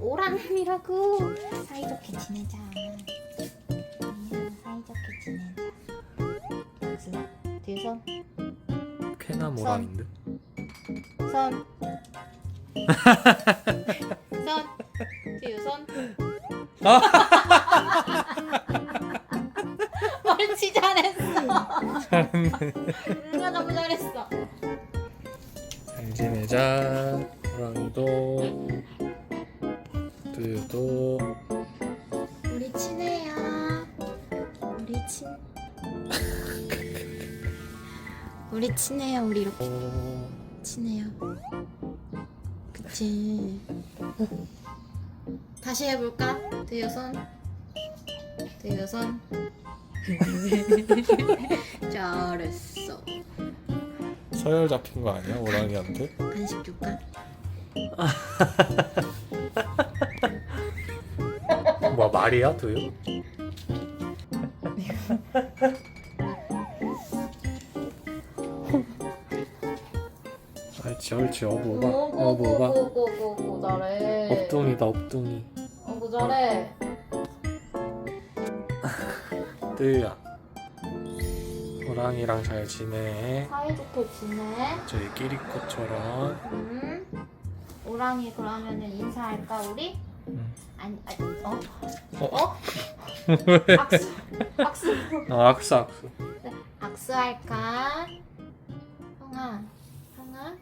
오랑이라고 사이좋게 지내자. 아니야, 사이좋게 지내자. 박수. 뒤에 손. 쾌나 모랑인데? 손. 손. 뒤에 손. 옳지 잘했어. 잘했네. 누가 너무 잘했어. 잘 지내자. 호랑이도 두유도 우리 친해요. 우리 친. 우리 친해요. 우리 이렇게 어, 친해요. 그치. 다시 해볼까? 뒤에 손. 잘했어. 서열 잡힌 거 아니야 호랑이한테? 간식 줄까? 뭐 말이야 두유? 옳지 옳지 어부 봐 어부 봐 오고고고고고 잘해. 업둥이다 업둥이 어구 잘해. 뜨유야 호랑이랑 잘 지내 사이좋게 지내. 저희 끼리코처럼 음. 오랑이 그러면은 인사할까 우리? 응. 아니, 아니 어? 어? 어? 악수 악수 아 악수 악수 악수할까? 형아 형아